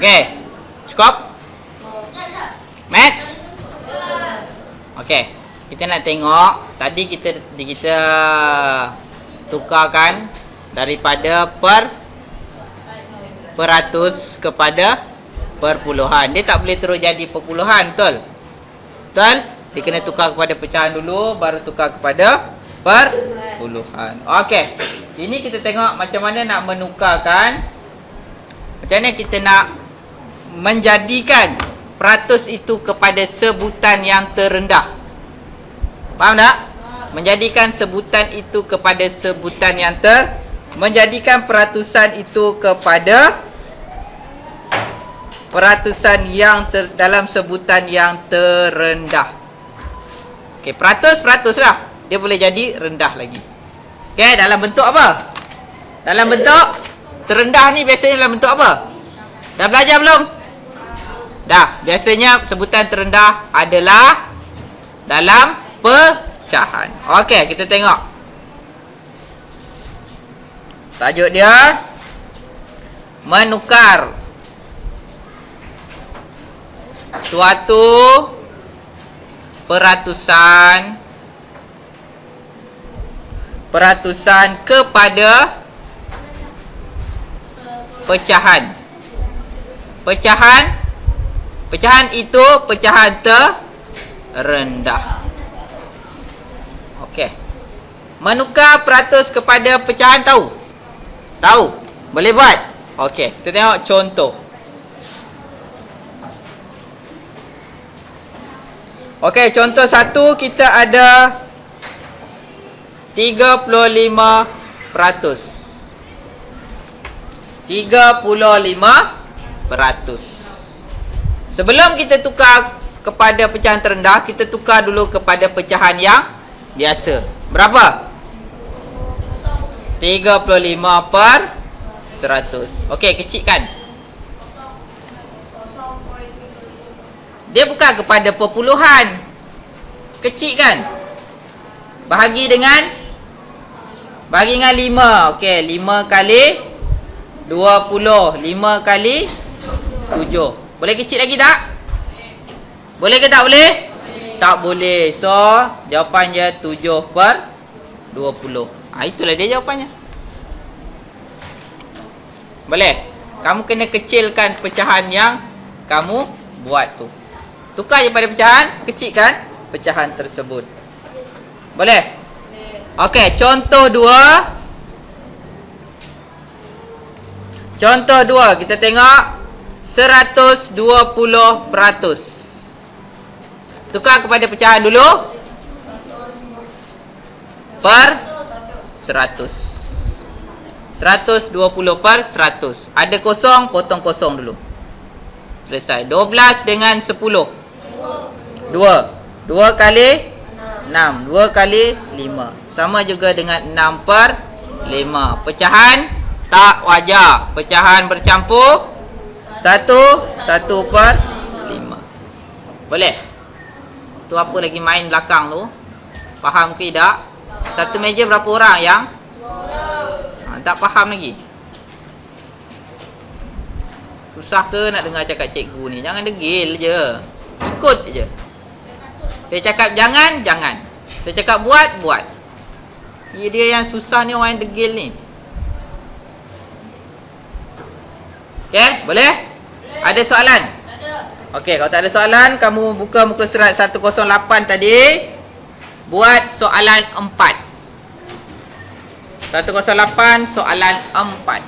Okey. Cukup? Max? Okey. Kita nak tengok tadi kita kita tukarkan daripada per peratus kepada perpuluhan. Dia tak boleh terus jadi perpuluhan, betul? Betul? Dia kena tukar kepada pecahan dulu baru tukar kepada perpuluhan. Okey. Ini kita tengok macam mana nak menukarkan macam mana kita nak menjadikan peratus itu kepada sebutan yang terendah. Faham tak? Menjadikan sebutan itu kepada sebutan yang ter menjadikan peratusan itu kepada peratusan yang ter, dalam sebutan yang terendah. Okey, peratus peratus lah. Dia boleh jadi rendah lagi. Okey, dalam bentuk apa? Dalam bentuk terendah ni biasanya dalam bentuk apa? Dah belajar belum? Dah. Biasanya sebutan terendah adalah dalam pecahan. Okey, kita tengok. Tajuk dia menukar suatu peratusan peratusan kepada pecahan. Pecahan pecahan itu pecahan terendah. Okey. Menukar peratus kepada pecahan tahu? Tahu? Boleh buat? Okey, kita tengok contoh. Okey, contoh satu kita ada 35 peratus. 35 peratus. Sebelum kita tukar kepada pecahan terendah, kita tukar dulu kepada pecahan yang biasa. Berapa? 35 per 100. Okey, kecilkan. Dia bukan kepada perpuluhan. Kecil kan? Bahagi dengan Bahagi dengan 5 Okey 5 kali 20 5 kali 7 Boleh kecil lagi tak? Boleh ke tak boleh? Tak boleh So jawapan dia 7 per 20 ha, Itulah dia jawapannya Boleh? Kamu kena kecilkan pecahan yang Kamu buat tu Tukar je pada pecahan, kecilkan pecahan tersebut. Boleh? Okey, contoh dua. Contoh dua, kita tengok 120%. Tukar kepada pecahan dulu. Per 100. 120 per 100. Ada kosong, potong kosong dulu. Selesai. 12 dengan 10. Dua. Dua kali enam. Dua kali lima. Sama juga dengan enam per lima. Pecahan tak wajar. Pecahan bercampur. Satu. Satu per lima. Boleh? Tu apa lagi main belakang tu? Faham ke tidak? Satu meja berapa orang yang? Ha, tak faham lagi. Susah ke nak dengar cakap cikgu ni? Jangan degil je. Ikut je. Saya cakap jangan, jangan. Saya cakap buat, buat. Dia, dia yang susah ni orang yang degil ni. Okay, boleh? boleh? Ada soalan? Ada. Okey, kalau tak ada soalan, kamu buka muka surat 108 tadi. Buat soalan 4. 108 soalan 4.